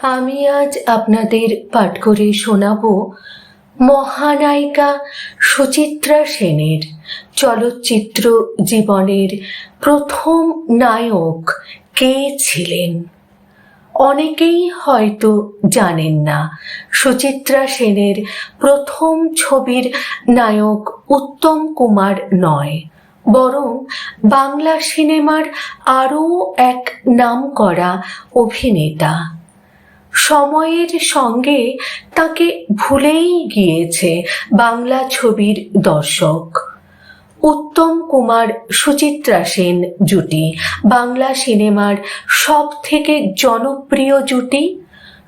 আমি আজ আপনাদের পাঠ করে শোনাব মহানায়িকা সুচিত্রা সেনের চলচ্চিত্র জীবনের প্রথম নায়ক কে ছিলেন? অনেকেই হয়তো জানেন না, সুচিত্রা সেনের প্রথম ছবির নায়ক উত্তম কুমার নয়, বরং বাংলা সিনেমার আরও এক নামকরা অভিনেতা। সময়ের সঙ্গে তাকে ভুলেই গিয়েছে বাংলা ছবির দর্শক। উত্তম কুমার সুচিত্রা সেন জুটি, বাংলা সিনেমার সব থেকে জনপ্রিয় জুটি।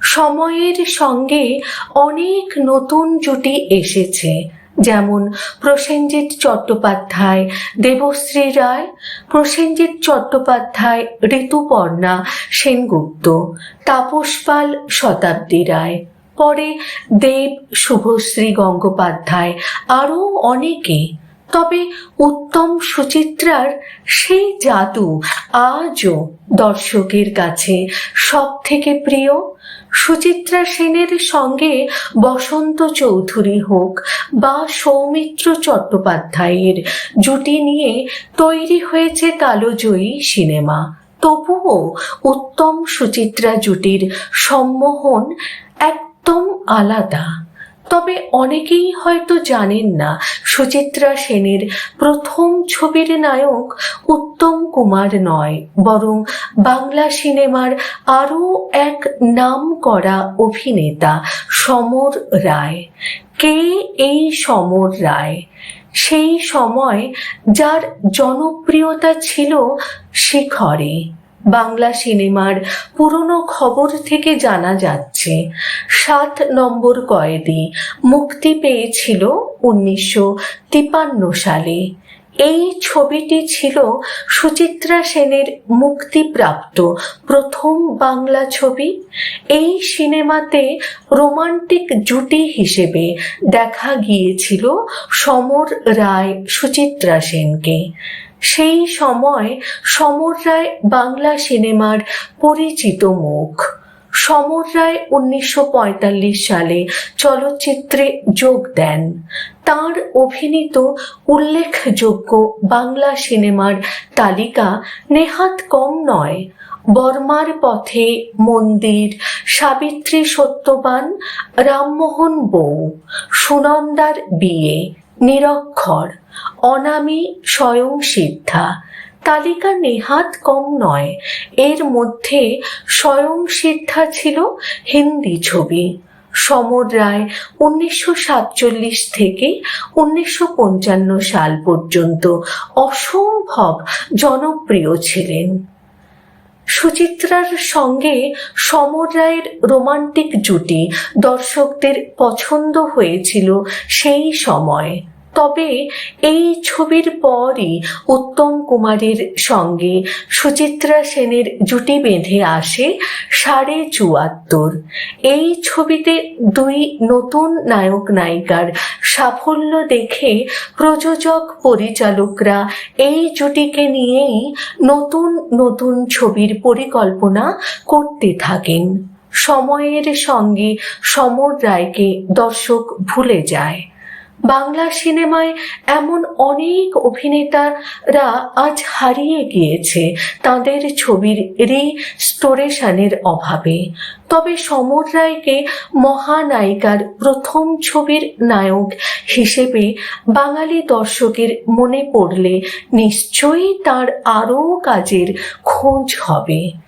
সময়ের সঙ্গে অনেক নতুন জুটি এসেছে। যেমন প্রসেনজিৎ চট্টোপাধ্যায়, দেবশ্রী রায়, প্রসেনজিৎ চট্টোপাধ্যায়, ঋতুপর্ণা সেনগুপ্ত তাপস পাল শতাব্দী রায়। পরে দেব শুভশ্রী গঙ্গোপাধ্যায়। আরও অনেকে তবে উত্তম সুচিত্রার সেই জাদু আজও দর্শকের কাছে সব থেকে প্রিয়। সুচিত্রা সেনের সঙ্গে বসন্ত চৌধুরী হোক বা সৌমিত্র চট্টোপাধ্যায়ের জুটি নিয়ে তৈরি হয়েছে কালোজয়ী সিনেমা। তবুও উত্তম সুচিত্রা জুটির সম্মোহন একদম আলাদা। তবে অনেকেই হয়তো জানেন না, সুচিত্রা সেনের প্রথম ছবির নায়ক উত্তম কুমার নয়, বরং বাংলা সিনেমার আরও এক নাম করা অভিনেতা সমর রায়। কে এই সমর রায়? সেই সময় যার জনপ্রিয়তা ছিল শিখরে। বাংলা সিনেমার পুরনো খবর থেকে জানা যাচ্ছে, সাত নম্বর কয়েদি মুক্তি পেয়েছিল উনিশশো তিপান্ন সালে। এই ছবিটি ছিল সুচিত্রা সেনের মুক্তিপ্রাপ্ত প্রথম বাংলা ছবি। এই সিনেমাতে রোমান্টিক জুটি হিসেবে দেখা গিয়েছিল সমর রায় সুচিত্রা সেনকে। সেই সময় সমর রায় বাংলা সিনেমার পরিচিত মুখ। সমর রায় উনিশশো পঁয়তাল্লিশ সালে চলচ্চিত্রে যোগ দেন। তার অভিনীত উল্লেখযোগ্য বাংলা সিনেমার তালিকা নেহাত কম নয়। বর্মার পথে মন্দির, সাবিত্রী সত্যবান, রামমোহন বউ, সুনন্দার বিয়ে, নিরক্ষর। অনামী স্বয়ং সিদ্ধা। তালিকা নেহাত কম নয়, এর মধ্যে স্বয়ং সিদ্ধা ছিল হিন্দি ছবি। সমর রায় উনিশশো সাতচল্লিশ থেকে উনিশশো পঞ্চান্ন সাল পর্যন্ত অসম্ভব জনপ্রিয় ছিলেন। সুচিত্রার সঙ্গে সমর রায়ের রোমান্টিক জুটি দর্শকদের পছন্দ হয়েছিল সেই সময়। তবে এই ছবির পরই উত্তম কুমারের সঙ্গে সুচিত্রা সেনের জুটি বেঁধে আসে সাড়ে চুয়াত্তর। এই ছবিতে দুই নতুন নায়ক নায়িকার সাফল্য দেখে প্রযোজক পরিচালকরা এই জুটিকে নিয়েই নতুন নতুন ছবির পরিকল্পনা করতে থাকেন। সময়ের সঙ্গে সমর রায়কে দর্শক ভুলে যায়। বাংলা সিনেমায় এমন অনেক অভিনেতারা আজ হারিয়ে গিয়েছে। তাদের ছবির রি রিস্টোরেশনের অভাবে। তবে সমর রায়কে মহানায়িকার প্রথম ছবির নায়ক হিসেবে বাঙালি দর্শকের মনে পড়লে নিশ্চয়ই তার আরও কাজের খোঁজ হবে।